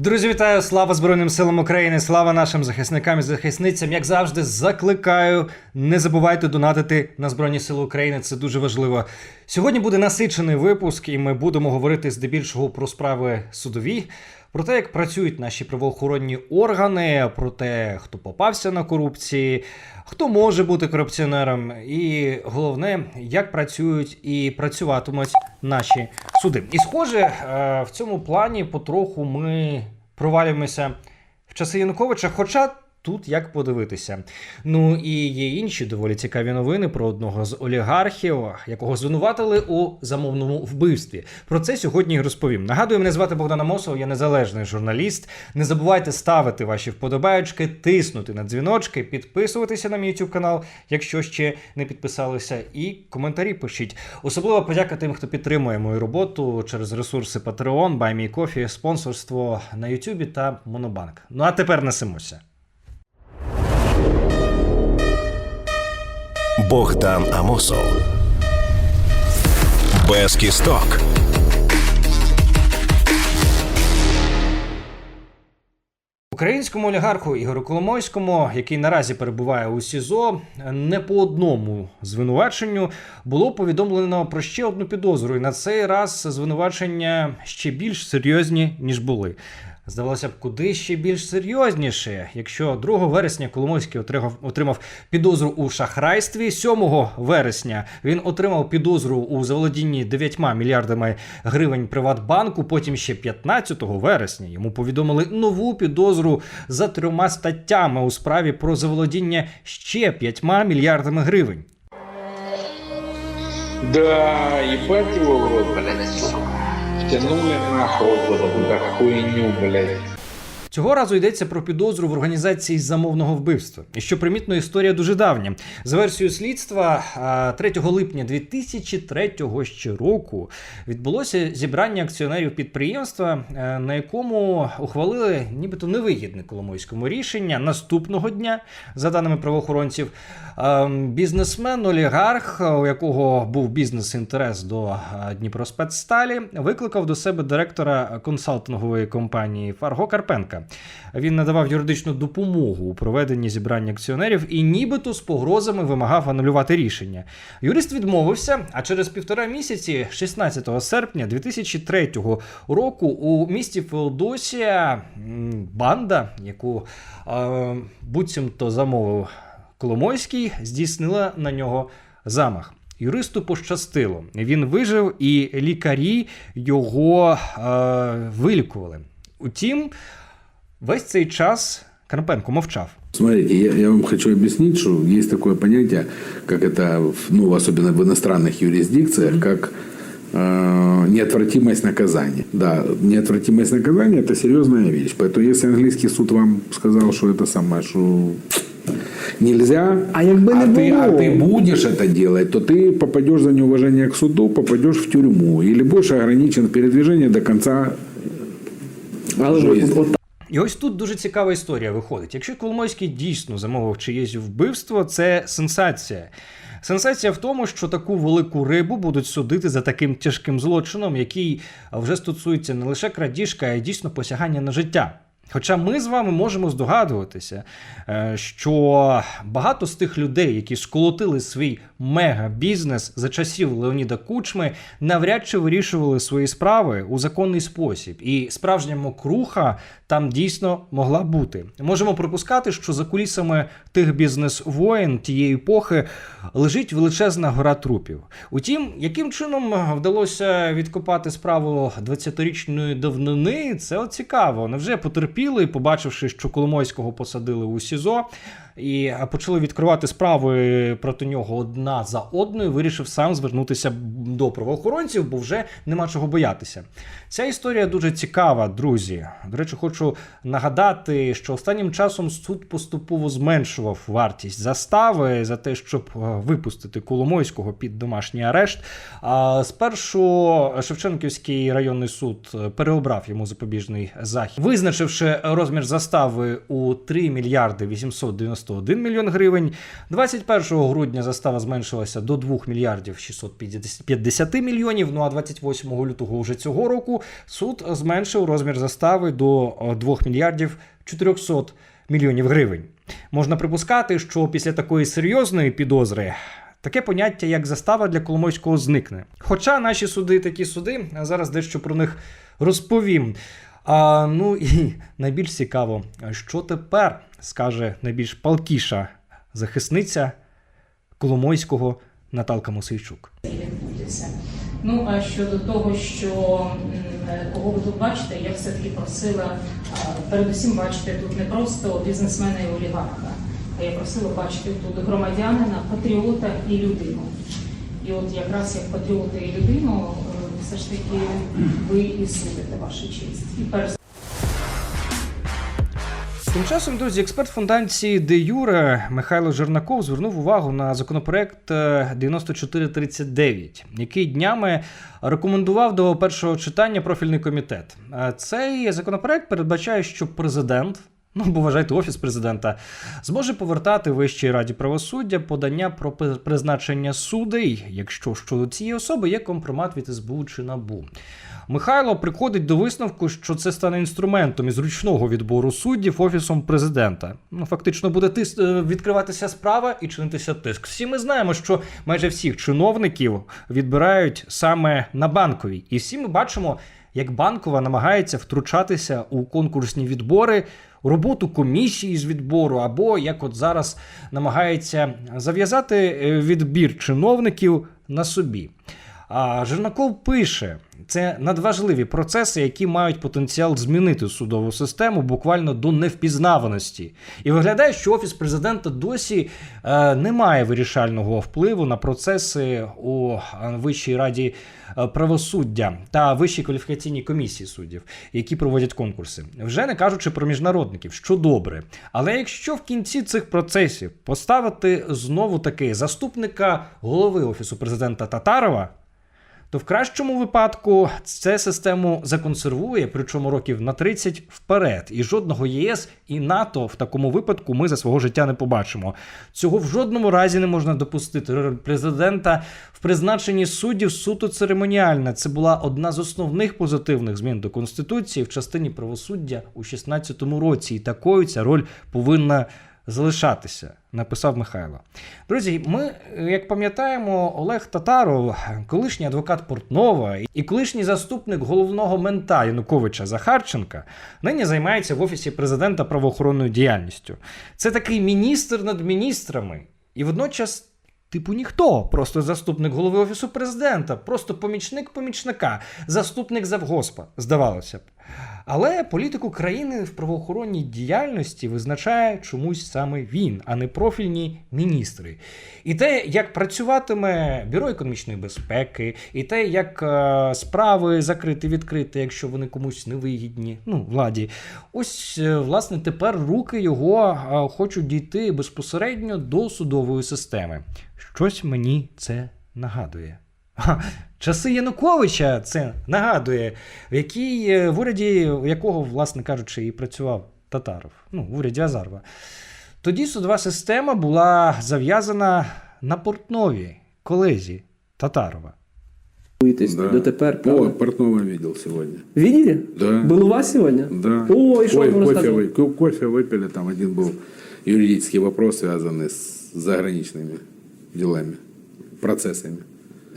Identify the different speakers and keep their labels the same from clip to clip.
Speaker 1: Друзі, вітаю! Слава Збройним силам України! Слава нашим захисникам і захисницям! Як завжди, закликаю, не забувайте донатити на Збройні Сили України. Це дуже важливо. Сьогодні буде насичений випуск, і ми будемо говорити здебільшого про справи судові, про те, як працюють наші правоохоронні органи, про те, хто попався на корупції, хто може бути корупціонером, і головне, як працюють і працюватимуть наші суди. І схоже, е, в цьому плані потроху ми провалюємося в часи Януковича, хоча. Тут як подивитися. Ну і є інші доволі цікаві новини про одного з олігархів, якого звинуватили у замовному вбивстві. Про це сьогодні розповім. Нагадую, мене звати Богдан Амосов, я незалежний журналіст. Не забувайте ставити ваші вподобаючки, тиснути на дзвіночки, підписуватися на мій YouTube канал, якщо ще не підписалися, і коментарі пишіть. Особливо подяка тим, хто підтримує мою роботу через ресурси Patreon, BuyMeCoffee, спонсорство на YouTube та Монобанк. Ну а тепер несемося.
Speaker 2: Богдан Амосов. Без кісток.
Speaker 1: Українському олігарху Ігорю Коломойському, який наразі перебуває у СІЗО, не по одному звинуваченню було повідомлено про ще одну підозру. І на цей раз звинувачення ще більш серйозні ніж були. Здавалося б, куди ще більш серйозніше, якщо 2 вересня Коломойський отримав, отримав підозру у шахрайстві, 7 вересня він отримав підозру у заволодінні 9 мільярдами гривень Приватбанку. Потім ще 15 вересня йому повідомили нову підозру за трьома статтями у справі про заволодіння ще 5 мільярдами гривень.
Speaker 3: Да, ебать его Втянули нахуй вот эту вот хуйню, блядь.
Speaker 1: Цього разу йдеться про підозру в організації замовного вбивства. І що примітно, історія дуже давня. За версією слідства, а, 3 липня 2003 ще року відбулося зібрання акціонерів підприємства, е, на якому ухвалили нібито невигідне Коломойському рішення наступного дня, за даними правоохоронців. е, Бізнесмен, олігарх, у якого був бізнес-інтерес до е, Дніпроспецсталі, викликав до себе директора консалтингової компанії Фарго Карпенка. Він надавав юридичну допомогу у проведенні зібрання акціонерів і нібито з погрозами вимагав анулювати рішення. Юрист відмовився, а через півтора місяці, 16 серпня 2003 року, у місті Феодосія банда, яку е, буцімто замовив Коломойський, здійснила на нього замах. Юристу пощастило. Він вижив, і лікарі його е, вилікували. Утім, весь цей час Карпенко мовчав.
Speaker 4: Смотрите, я, я вам хочу объяснить, что есть такое понятие, как это, в- ну, особенно в иностранных юрисдикциях, как э, неотвратимость наказания. Да, неотвратимость наказания – это серьезная вещь. Поэтому если английский суд вам сказал, что это самое, что нельзя,
Speaker 5: А якби не
Speaker 4: ты, а
Speaker 5: було?
Speaker 4: ты будешь это делать, то ты попадешь за неуважение к суду, попадешь в тюрьму или будешь ограничен в передвижении до конца
Speaker 5: Але
Speaker 4: Жизнь.
Speaker 5: от, от
Speaker 1: і ось тут дуже цікава історія виходить. Якщо Коломойський дійсно замовив чиєсь вбивство, це сенсація. Сенсація в тому, що таку велику рибу будуть судити за таким тяжким злочином, який вже стосується не лише крадіжка, а й дійсно посягання на життя. Хоча ми з вами можемо здогадуватися, е, що багато з тих людей, які сколотили свій мега-бізнес за часів Леоніда Кучми, навряд чи вирішували свої справи у законний спосіб. І справжня мокруха там дійсно могла бути. Можемо припускати, що за кулісами тих бізнес-воєн тієї епохи лежить величезна гора трупів. Утім, яким чином вдалося відкопати справу 20-річної давнини, це цікаво. Невже потерпіли, побачивши, що Коломойського посадили у СІЗО, і почали відкривати справи проти нього одна за одною, вирішив сам звернутися до правоохоронців, бо вже нема чого боятися. Ця історія дуже цікава, друзі. До речі, хочу нагадати, що останнім часом суд поступово зменшував вартість застави за те, щоб е, випустити Коломойського під домашній арешт. А спершу Шевченківський районний суд е, переобрав йому запобіжний захід, визначивши розмір застави у 3 мільярди 890 91 мільйон гривень. 21 грудня застава зменшилася до 2 мільярдів 650 мільйонів. Ну а 28 лютого вже цього року суд зменшив розмір застави до е, 2 мільярдів 400 мільйонів гривень. Можна припускати, що після такої серйозної підозри таке поняття, як застава для Коломойського, зникне. Хоча наші суди такі суди, зараз дещо про них розповім. А, ну і найбільш цікаво, що тепер скаже найбільш палкіша захисниця Коломойського Наталка Мосейчук.
Speaker 6: Ну а щодо того, що кого ви тут бачите, я все-таки просила передусім бачити тут не просто бізнесмена і олігарха, а я просила бачити тут громадянина, патріота і людину. І от якраз як патріота і людину, е, все ж таки ви і судите вашу честь. І перш
Speaker 1: Тим часом, друзі, експерт фундації Де Юре Михайло Жернаков звернув увагу на законопроект е, 9439, який днями рекомендував до першого читання профільний комітет. Е, Цей законопроект передбачає, що президент. Ну, бо вважайте, офіс президента зможе повертати Вищій раді правосуддя подання про призначення судей, якщо щодо цієї особи є компромат від СБУ чи НАБУ. Михайло приходить до висновку, що це стане інструментом із ручного відбору суддів офісом президента. Ну фактично буде тис... е, відкриватися справа і чинитися тиск. Всі ми знаємо, що майже всіх чиновників відбирають саме на банковій, і всі ми бачимо, як банкова намагається втручатися у конкурсні відбори. Роботу комісії з відбору, або як от зараз намагається зав'язати е, відбір чиновників на собі. А Жернаков пише: це надважливі процеси, які мають потенціал змінити судову систему буквально до невпізнаваності. І виглядає, що офіс президента досі е, не має вирішального впливу на процеси у е, Вищій раді е, правосуддя та Вищій кваліфікаційній комісії суддів, які проводять конкурси. Вже не кажучи про міжнародників, що добре. Але якщо в кінці цих процесів поставити знову таки заступника голови офісу президента Татарова то в кращому випадку це систему законсервує, причому років на 30 вперед. І жодного ЄС і НАТО в такому випадку ми за свого життя не побачимо. Цього в жодному разі не можна допустити. Роль президента в призначенні суддів суто церемоніальна. Це була одна з основних позитивних змін до конституції в частині правосуддя у 16-му році. І такою ця роль повинна залишатися, написав Михайло. Друзі, ми, як пам'ятаємо, Олег Татаров, колишній адвокат Портнова і колишній заступник головного мента Януковича Захарченка, нині займається в офісі президента правоохоронною діяльністю. Це такий міністр над міністрами, і водночас. Типу ніхто, просто заступник голови офісу президента, просто помічник помічника, заступник завгоспа, здавалося б. Але політику країни в правоохоронній діяльності визначає чомусь саме він, а не профільні міністри. І те, як працюватиме бюро економічної безпеки, і те, як е, справи закрити, відкрити, якщо вони комусь не вигідні, ну, владі. Ось, е, власне, тепер руки його е, хочуть дійти безпосередньо до судової системи. Щось мені це нагадує. Ха, Часи Януковича це нагадує, в якій е, в уряді якого, власне кажучи, і працював Татаров, ну, в уряді Азарова. Тоді судова система була зав'язана на Портнові, колезі Татарова.
Speaker 5: Боитесь
Speaker 4: Да.
Speaker 5: дотепер,
Speaker 4: О,
Speaker 5: правда?
Speaker 4: Портнова видел сегодня.
Speaker 5: Видели?
Speaker 4: Да.
Speaker 5: Был у вас сегодня?
Speaker 4: Да.
Speaker 5: О, и что
Speaker 4: Ой,
Speaker 5: он вам
Speaker 4: кофе,
Speaker 5: рассказывал?
Speaker 4: вы- ко- кофе выпили, там один был юридический вопрос, связанный с заграничными делами, процессами.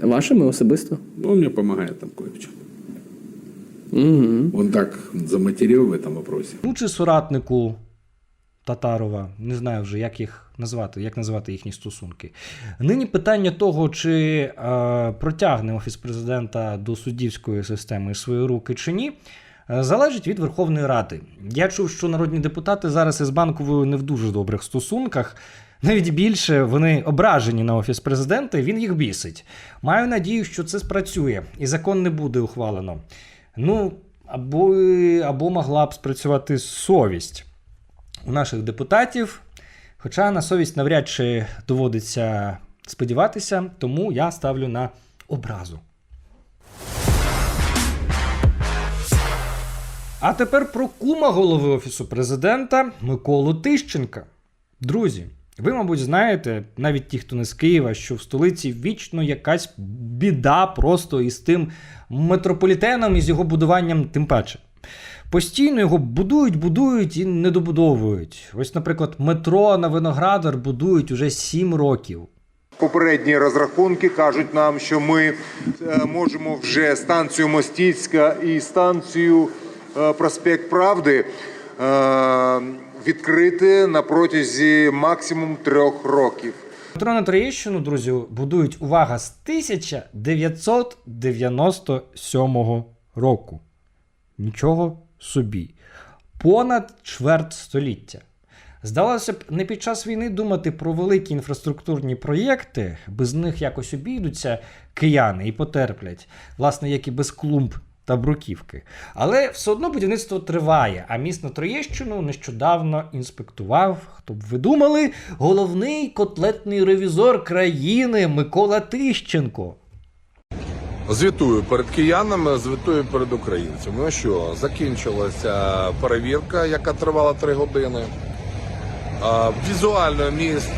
Speaker 5: Вашими особисто?
Speaker 4: Ну, Он мне помогает там кое в чем.
Speaker 5: Угу.
Speaker 4: Он так заматерил в этом вопросе.
Speaker 1: Ну, чи соратнику Татарова, не знаю вже, як їх назвати, як назвати їхні стосунки. Нині питання того, чи е, протягне Офіс президента до суддівської системи свої руки чи ні. е, Залежить від Верховної Ради. Я чув, що народні депутати зараз із банковою не в дуже добрих стосунках. Навіть більше вони ображені на офіс президента, і він їх бісить. Маю надію, що це спрацює, і закон не буде ухвалено. Ну, або, або могла б спрацювати совість у наших депутатів. Хоча на совість навряд чи доводиться сподіватися, тому я ставлю на образу. А тепер про кума голови Офісу президента Миколу Тищенка. Друзі, ви, мабуть, знаєте, навіть ті, хто не з Києва, що в столиці вічно якась біда просто із тим метрополітеном і з його будуванням тим паче. Постійно його будують, будують і не добудовують. Ось, наприклад, метро на Виноградар будують уже 7 років.
Speaker 7: Попередні розрахунки кажуть нам, що ми е, можемо вже станцію Мостіцька і станцію е, Проспект Правди е, відкрити на протязі максимум трьох років.
Speaker 1: Метро на Троєщину, друзі, будують увага з 1997 року. Нічого собі. Понад чверть століття. Здалося б, не під час війни думати про великі інфраструктурні проєкти, без них якось обійдуться кияни і потерплять, власне, як і без клумб та бруківки. Але все одно будівництво триває, а міст на Троєщину нещодавно інспектував, хто б ви думали, головний котлетний ревізор країни Микола Тищенко.
Speaker 8: Звітую перед киянами, звітую перед українцями. Ну що, закінчилася перевірка, яка тривала три години. Візуально міст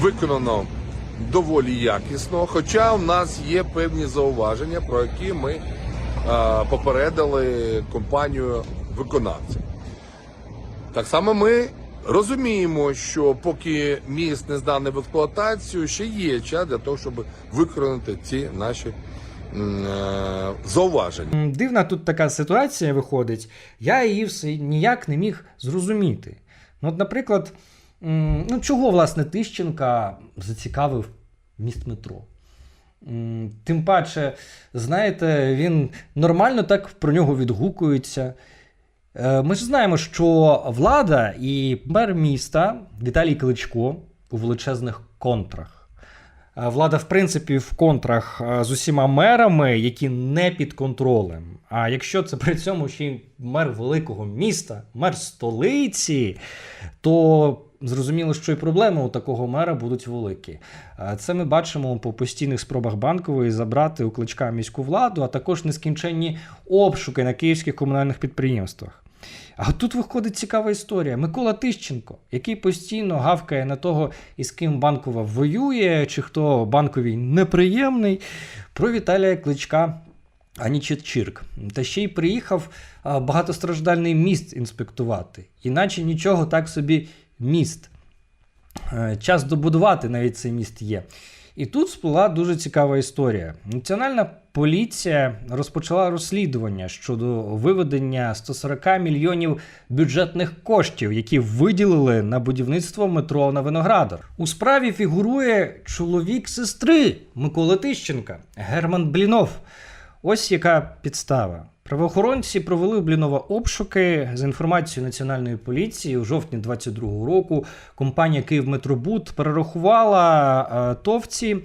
Speaker 8: виконано доволі якісно, хоча в нас є певні зауваження, про які ми попередили компанію виконавця. Так само ми розуміємо, що поки міст не зданий в експлуатацію, ще є час для того, щоб виконати ці наші е, зауваження.
Speaker 1: Дивна тут така ситуація виходить. Я її все ніяк не міг зрозуміти. Ну, от, наприклад, ну чого власне Тищенка зацікавив міст метро? Тим паче, знаєте, він нормально так про нього відгукується. Е, Ми ж знаємо, що влада і мер міста Віталій Кличко у величезних контрах. Е, Влада, в принципі, в контрах е, з усіма мерами, які не під контролем. А якщо це при цьому ще й мер великого міста, мер столиці, то зрозуміло, що і проблеми у такого мера будуть великі. Е, Це ми бачимо по постійних спробах банкової забрати у кличка міську владу, а також нескінченні обшуки на київських комунальних підприємствах. А тут виходить цікава історія. Микола Тищенко, який постійно гавкає на того, із ким банкова воює, чи хто банковій неприємний, про Віталія Кличка ані. Та ще й приїхав багатостраждальний міст інспектувати. Іначе нічого так собі міст. Е, Час добудувати навіть цей міст є. І тут сплила дуже цікава історія. Національна поліція розпочала розслідування щодо виведення 140 мільйонів бюджетних коштів, які виділили на будівництво метро на Виноградар. У справі фігурує чоловік сестри Миколи Тищенка Герман Блінов. Ось яка підстава. Правоохоронці провели у Блінова обшуки за інформацією національної поліції у жовтні 22-го року. Компанія Київметробуд перерахувала е, товці,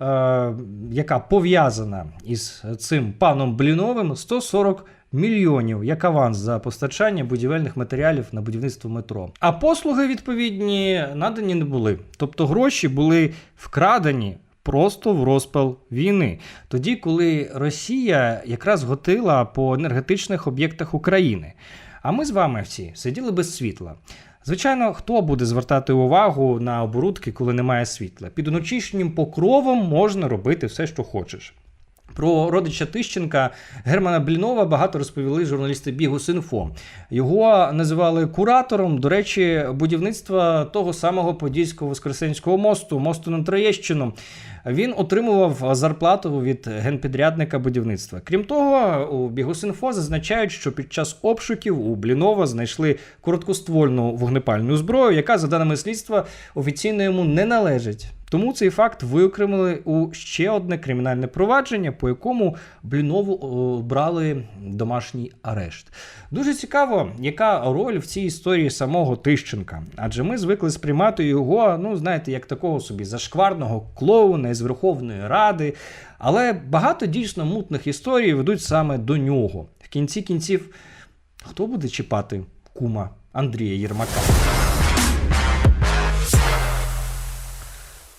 Speaker 1: е, яка пов'язана із цим паном Бліновим, 140 мільйонів як аванс за постачання будівельних матеріалів на будівництво метро. А послуги відповідні надані не були. Тобто гроші були вкрадені просто в розпал війни. Тоді, коли Росія якраз готила по енергетичних об'єктах України. А ми з вами всі сиділи без світла. Звичайно, хто буде звертати увагу на оборудки, коли немає світла? Під вночішнім покровом можна робити все, що хочеш. Про родича Тищенка Германа Блінова багато розповіли журналісти Бігус.Інфо. Його називали куратором, до речі, будівництва того самого Подільського Воскресенського мосту, мосту на Троєщину. Він отримував зарплату від генпідрядника будівництва. Крім того, у Бігус.Інфо зазначають, що під час обшуків у Блінова знайшли короткоствольну вогнепальну зброю, яка, за даними слідства, офіційно йому не належить. Тому цей факт виокремили у ще одне кримінальне провадження, по якому Блінову брали домашній арешт. Дуже цікаво, яка роль в цій історії самого Тищенка. Адже ми звикли сприймати його, ну знаєте, як такого собі зашкварного клоуна із Верховної Ради. Але багато дійсно мутних історій ведуть саме до нього. В кінці кінців, хто буде чіпати кума Андрія Єрмака?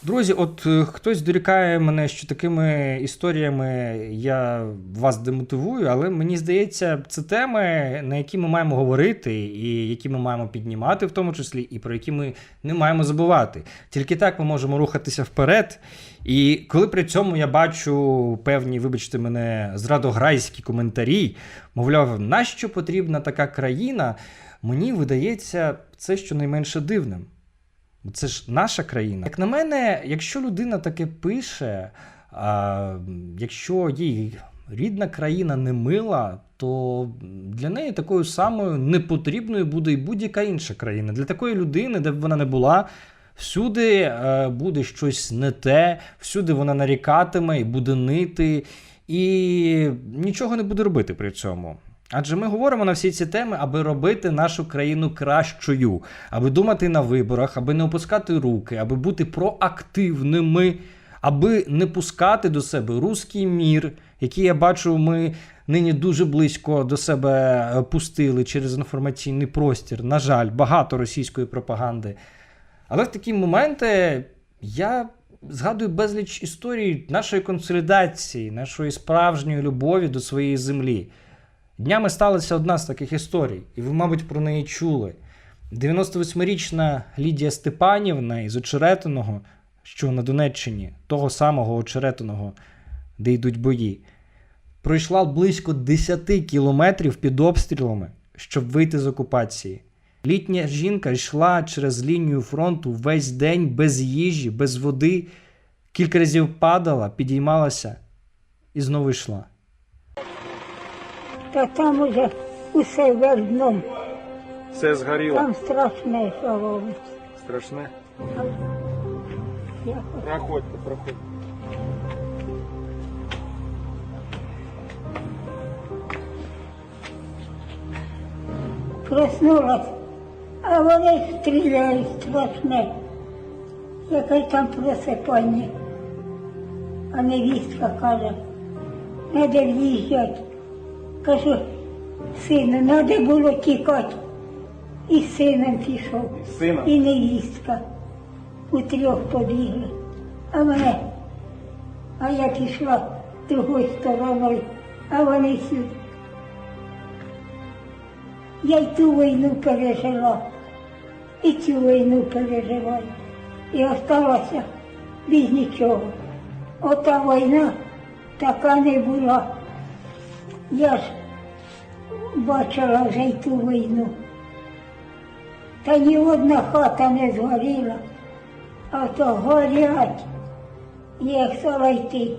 Speaker 1: Друзі, от е, хтось дорікає мене, що такими історіями я вас демотивую, але мені здається, це теми, на які ми маємо говорити, і які ми маємо піднімати, в тому числі, і про які ми не маємо забувати. Тільки так ми можемо рухатися вперед. І коли при цьому я бачу певні, вибачте мене, зрадограйські коментарі, мовляв, нащо потрібна така країна, мені видається це щонайменше дивним. Бо Це ж наша країна. Як на мене, якщо людина таке пише, а, якщо їй рідна країна не мила, то для неї такою самою непотрібною буде і будь-яка інша країна. Для такої людини, де б вона не була, всюди е, буде щось не те, всюди вона нарікатиме і буде нити, і нічого не буде робити при цьому. Адже ми говоримо на всі ці теми, аби робити нашу країну кращою, аби думати на виборах, аби не опускати руки, аби бути проактивними, аби не пускати до себе руський мір, який я бачу, ми нині дуже близько до себе е, пустили через інформаційний простір. На жаль, багато російської пропаганди. Але в такі моменти я згадую безліч історій нашої консолідації, нашої справжньої любові до своєї землі. Днями сталася одна з таких історій, і ви, мабуть, про неї чули. 98-річна Лідія Степанівна із Очеретиного, що на Донеччині, того самого Очеретиного, де йдуть бої, пройшла близько 10 кілометрів під обстрілами, щоб вийти з окупації. Літня жінка йшла через лінію фронту весь день без їжі, без води, кілька разів падала, підіймалася і знову йшла.
Speaker 9: Та там уже усе вердном.
Speaker 10: Все згоріло.
Speaker 9: Там страшне, що робить.
Speaker 10: Страшне.
Speaker 9: Я
Speaker 10: Проходьте, проходьте.
Speaker 9: проснулась, а вони стріляють страшне. Яке там просипання. А невістка каже, треба в'їжджати. Кажу, сину, треба було тікати. І з сином пішов,
Speaker 10: Сина?
Speaker 9: і невістка. У трьох побігли. А мене, а я пішла другою стороною, а вони сюди. Я й ту війну пережила, і цю війну переживаю. І осталася без нічого. Ота війна така не була. Я ж бачила вже й ту війну. Та ні одна хата не згоріла, а то горять, як стала йти.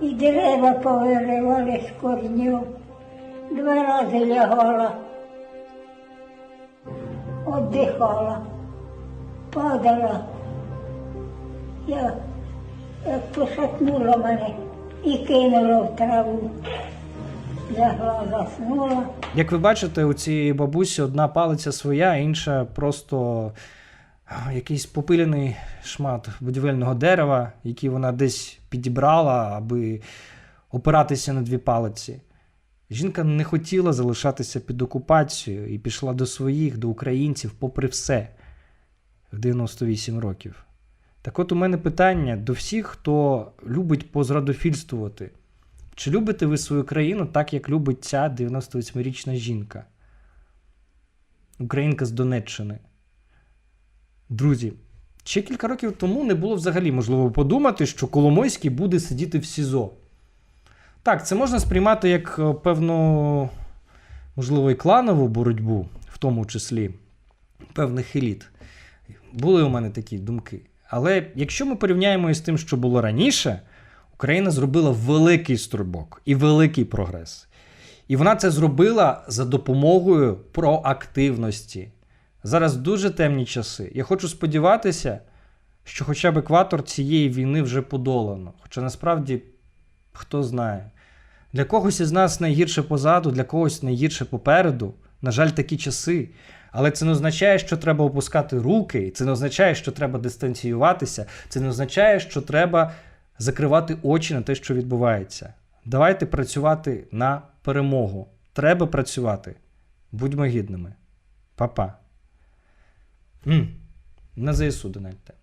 Speaker 9: І дерева повиривали з корню. Два рази лягала, віддихала, падала. Я як пошатнула мене і кинула в траву.
Speaker 1: Як ви бачите, у цієї бабусі одна палиця своя, інша просто якийсь попилений шмат будівельного дерева, який вона десь підібрала, аби опиратися на дві палиці. Жінка не хотіла залишатися під окупацією і пішла до своїх, до українців, попри все, в 98 років. Так от у мене питання до всіх, хто любить позрадофільствувати. Чи любите ви свою країну так, як любить ця 98-річна жінка? Українка з Донеччини. Друзі, ще кілька років тому не було взагалі можливо подумати, що Коломойський буде сидіти в СІЗО. Так, це можна сприймати як е, певну, можливо, і кланову боротьбу, в тому числі певних еліт. Були у мене такі думки. Але якщо ми порівняємо із тим, що було раніше, Україна зробила великий стрибок і великий прогрес. І вона це зробила за допомогою проактивності. Зараз дуже темні часи. Я хочу сподіватися, що хоча б екватор цієї війни вже подолано. Хоча насправді, хто знає, для когось із нас найгірше позаду, для когось найгірше попереду. На жаль, такі часи. Але це не означає, що треба опускати руки, це не означає, що треба дистанціюватися, це не означає, що треба закривати очі на те, що відбувається. Давайте працювати на перемогу. Треба працювати. Будьмо гідними. Па-па. На ЗСУ донайте.